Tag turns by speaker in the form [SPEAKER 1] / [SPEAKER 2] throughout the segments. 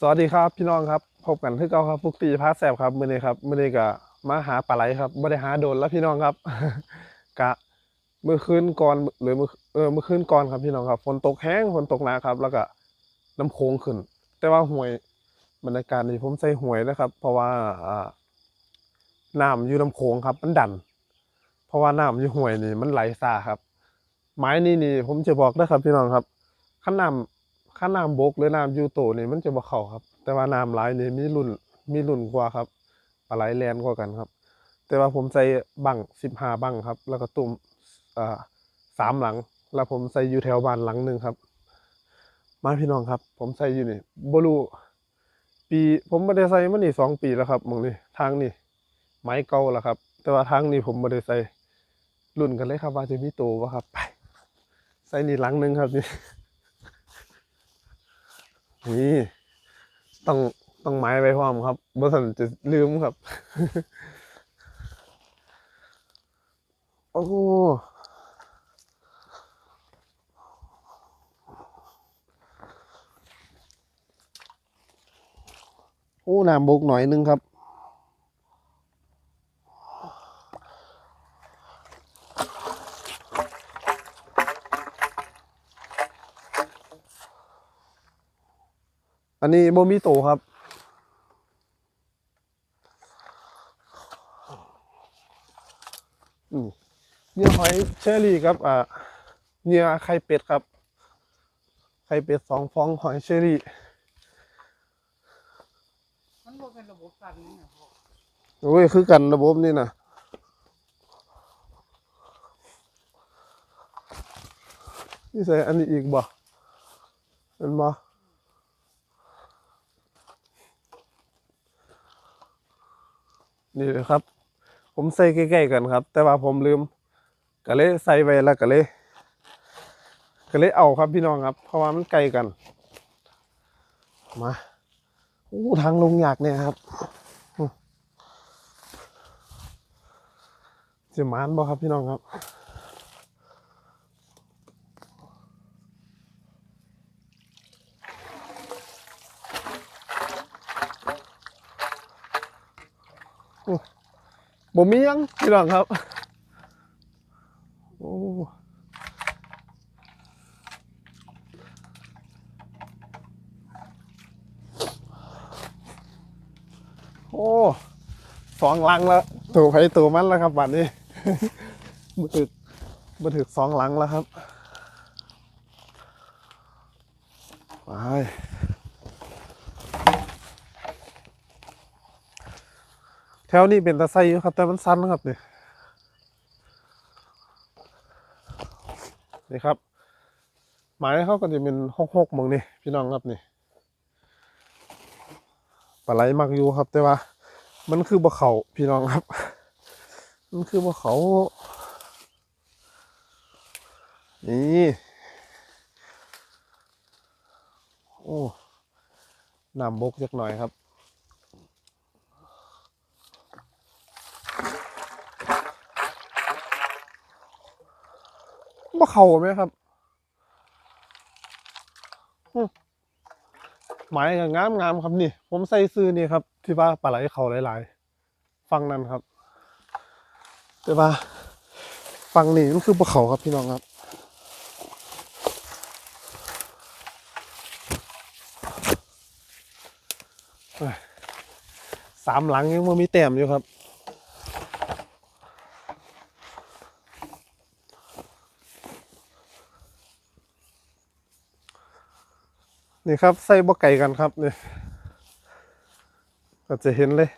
[SPEAKER 1] สวัสดีครับพี่น้องครับพบกันที่เก่าครับฟุกตีพาแสบครับมื้อนี้ครับมื้อนี้ก็มาหาปลาไหลครับบ่ได้หาโดนแล้วพี่น้องครับ กะเมื่อคืนก่อนหรือเมื่อเออเมื่อคืนก่อนครับพี่น้องครับฝนตกแห้งฝนตกหนักครับ แล้วก็น้ำโขงขึ้น แต่ว่าห่วยบรรยากาศนี่ผมใส่ห่วยนะครับ เพราะว่าอ่าน้ำอยู่น้ำโขงครับ มันดัน เพราะว่าน้ำอยู่ห่วยนี่มันไหลซาครับ ไม้นี่นี่ผมจะบอกนะครับพี่น้องครับขั้นน้ำ ขั้นน้ำบกหรือน้ำยูโตนี่มันจะบ่เข้าครับ แต่ว่าน้ำไหลนี่มีรุ่นมีรุ่นกว่าครับปลาไหลแลนกว่ากันครับ แต่ว่าผมใส่บังสิบห้าบังครับ แล้วก็ตุ่มอ่าสามหลัง แล้วผมใส่อยู่แถวบ้านหลังหนึ่งครับ มาพี่น้องครับ ผมใส่อยู่นี่บรูปี ผมไม่ได้ใส่มันนี่สองปีแล้วครับมองนี่ทางนี่ไม้เก่าแล้วครับ แต่ว่าทางนี้ผมไม่ได้ใส่รุ่นกันเลยครับว่าจะมีโตวะครับไปใส่นี่หลังหนึ่งครับนี่ นี่ต้องต้องไม้ไว้พร้อมครับบ่สันจะลืมครับ โอ้โอ้น้ำบกหน่อยนึงครับ อันนี้โมมิโตครับ เนื้อหอยเชอรี่ครับ อ่า เนื้อไข่เป็ดครับ ไข่เป็ดสองฟองหอยเชอรี่
[SPEAKER 2] มันบ่เป็นระบบสั่นนี่นะพ่อ
[SPEAKER 1] โอ้ย คือกันระบบนี่นะนี่ใส่อันนี้อีกบ่เห็นบ่ นี่เลยครับ ผมใส่ใกล้ๆกันครับ แต่ว่าผมลืมก็เลยใส่ไว้แล้วก็เลยก็เลยเอาครับพี่น้องครับ เพราะว่ามันไกลกัน มาโอ้ทางลงยากเนี่ยครับจะมานบ่ครับพี่น้องครับ บ่มียังพี่น้องครับ โอ้โอ้สองลังแล้วตัวไผตัวมันแล้วครับบัดนี้มาถึกมาถึกสองหลังแล้วครับไป แถวนี้เป็นตะไซอยู่ครับ แต่มันสั้นครับนี่นี่ครับ หมายเขาก็จะเป็นหกหกมองนี่พี่น้องครับนี่ปลาไหลมักอยู่ครับ แต่ว่า มันคือบ่เขาพี่น้องครับ มันคือบ่เขานี่โอ้น้ำบกจักหน่อยครับ บ่เข่าไหมครับหมายกับงามงามๆครับนี่ ผมใส่ซื้อนี่ครับ ที่ว่าปลาไหลเขาหลายๆ ฟังนั้นครับ แต่ว่า ฟังนี่มันคือบ่เขาครับพี่น้องครับสามหลังยังไม่มีแต้มอยู่ครับ นี่ครับใส่บ่ไก่กันครับเนี่ยก็จะเห็นเลย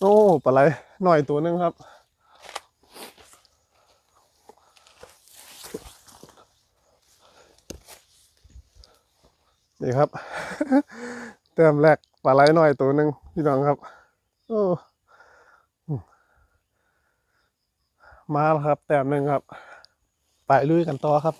[SPEAKER 1] โอ้ปลาไหลหน่อยตัวหนึงครับ นี่ครับ เติมแรกปลาไหลหน่อยตัวหนึ่งพี่น้องครับ โอ้มาแล้วครับ แต้มหนึ่งครับ ไปลุยกันต่อครับ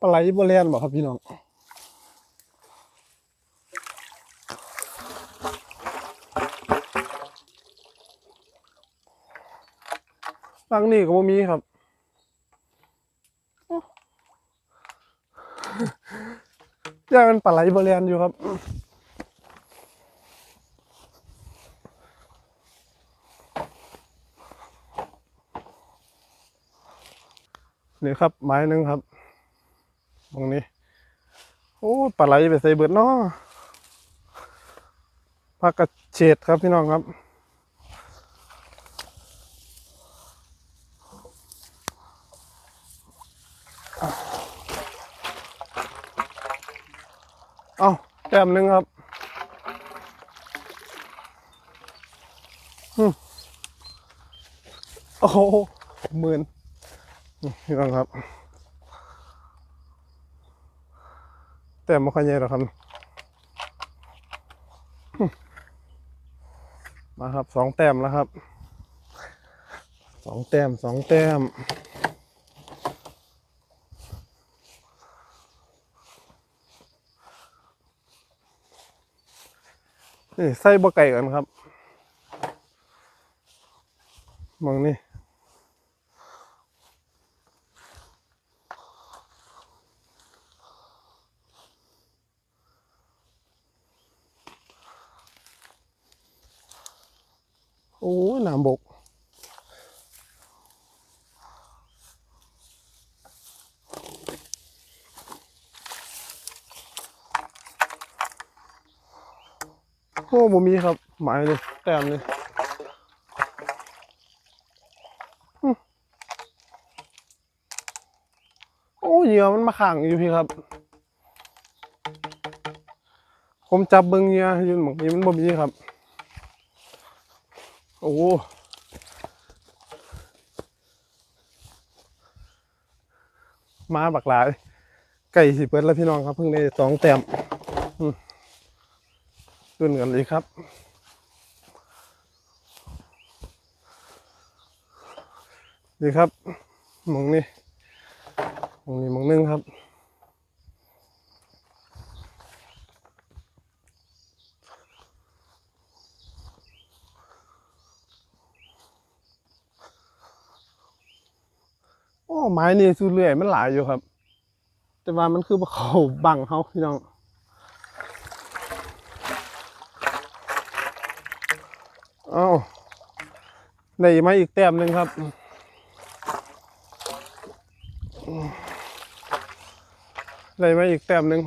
[SPEAKER 1] ปลาไหลโบเรียนบอกครับพี่น้อง ฟังนี่ก็บ่มีครับยังเป็นปลาไหลบริเวณอยู่ครับนี่ครับไม้หนึ่งครับ ตรงนี้ โอ้ปลาไหลไปใส่เบิดเนาะผักกระเฉดครับพี่น้องครับ เอาแต้มหนึ่งครับอืมโอ้โหหมื่นนี่พี่น้องครับ แต้มไม่ค่อยใหญ่หรอกครับมาครับสองแต้มแล้วครับสองแต้มสองแต้ม นี่ไส้บะไก่กันครับมองนี่โอ้ยน้ำบก บ่มีครับ หมายเลยแต้มเลยโอ้เหยื่อมันมาขังอยู่พี่ครับ ผมจับเบิ้งเหยื่ออยู่หมองนี้มันบ่มีครับ โอ้มาบักหลายไก่สิเปิดแล้วพี่น้องครับเพิ่งได้สองแต้ม ขึ้นกันเลยครับ ดีครับมองนี้หมองนี้หมองนึงครับโอ้ไม้นี่สู้เรื่อยมันหลายอยู่ครับ แต่ว่ามันคือเขาบังเขาพี่น้อง เอาได้มาอีกแต้มหนึ่งครับ ได้มาอีกแต้มหนึ่ง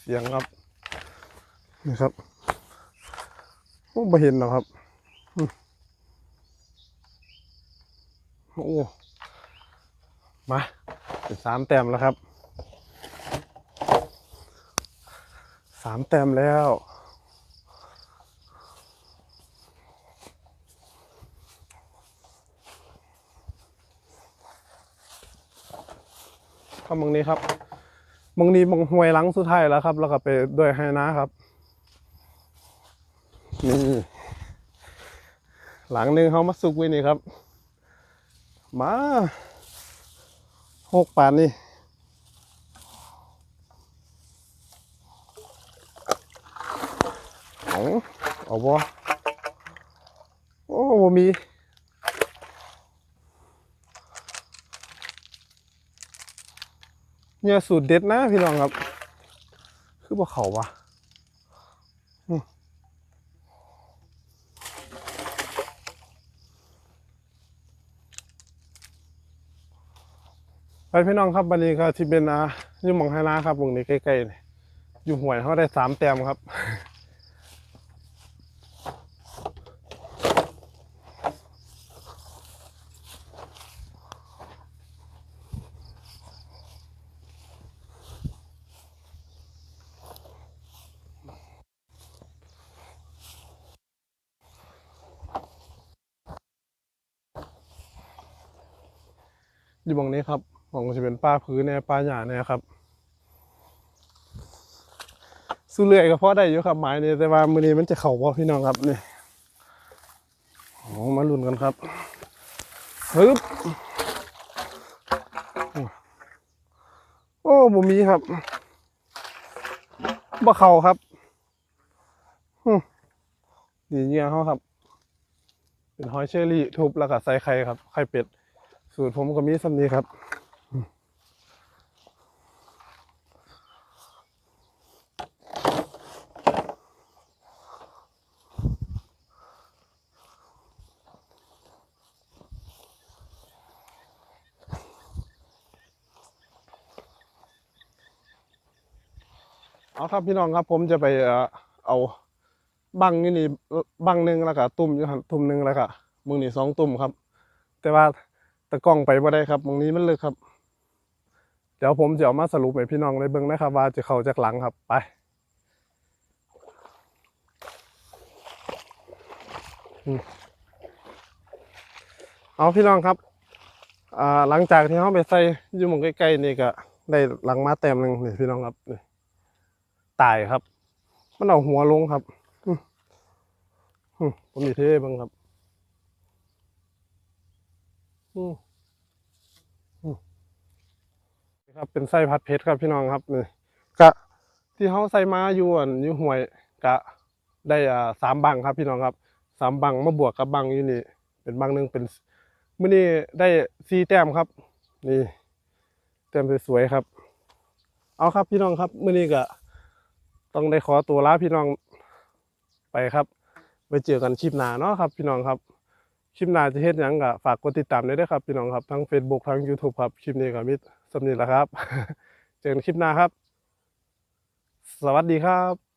[SPEAKER 1] เสียงครับ นี่ครับโอ้ไม่เห็นหรอครับ โอ้ มาเป็นสามแต้มแล้วครับ สามแต้มแล้วครับมองนี้ครับมองนี้มองหวยหลังสุดท้ายแล้วครับ แล้วก็ไปด้วยไฮนะครับ นี่ หลังหนึ่งเขามาสุกไว้นี่ครับ มาหกปานนี่ เอาเอาบ่โอ้บ่มีเนี่ยสูตรเด็ดนะพี่น้องครับ คือบ่เขาวะไปพี่น้องครับวันนี้ก็ที่เป็นอ่ายู่หมองไฮนาครับวงนี้ใกล้ๆอยู่หวยเขาได้สามแต้มครับ อยู่ตรงนี้ครับของจะเป็นป้าพื้นเนี่ยป้าหยาเนี่ยครับสู้เลื่อยก็พอได้อยู่ครับไม้นี่แต่ว่ามือนี้มันจะเข่าบ่พี่น้องครับนี่โอ้มาลุ้นกันครับฮึบโอ้บ่มีครับบ่เข้าครับฮึนี่เนี่ยเขาครับ เป็นหอยเชอรี่ทุบแล้วก็ใส่ไข่ครับไข่เป็ด สูตรผมก็มีสำนีครับเอาครับพี่น้องครับผมจะไปเอาบังนี่นี่บังหนึ่งแล้วก็ตุ่มอยู่หันตุ่มหนึ่งแล้วก็มึงนี่สองตุ่มครับ แต่ว่า ตะกล้องไปบ่ได้ครับมึงนี้มันเลึกครับ เดี๋ยวผมจะเอามาสรุปให้พี่น้องได้เบิ่งนะครับ ว่าจะเข้าจากหลังครับไปอเอาพี่น้องครับหลังจากที่เขาไปใส่อยู่มองใกล้ๆนี่ก็ได้หลังมาแต้มหนึ่งนี่พี่น้องครับนี่ตายครับ มันเอาหัวลงครับผมมีเท่บ้างครับ อืมอืมนี่ครับเป็นไส้พัดเพชรครับพี่น้องครับนี่กะที่เขาใส่มาอยู่อันอยู่ห่วยกะได้อ่าสามบังครับพี่น้องครับสามบังมาบวกกับบังอยู่นี่ เป็นบังหนึ่งเป็นมื่อนี้ได้สี่แต้มครับ นี่แต้มสวยๆครับ เอาครับพี่น้องครับมื่อนี้ก็ต้องได้ขอตัวลาพี่น้องไปครับ ไปเจอกันคลิปหนาเนาะครับ พี่น้องครับ คลิปหน้าจะเฮ็ดหยังก็ฝากกดติดตามด้วยนะครับพี่น้องครับทั้ง Facebook ทั้ง YouTube ครับคลิปนี้ก็มิดสำนีแหละครับ เจอกันคลิปหน้าครับ สวัสดีครับ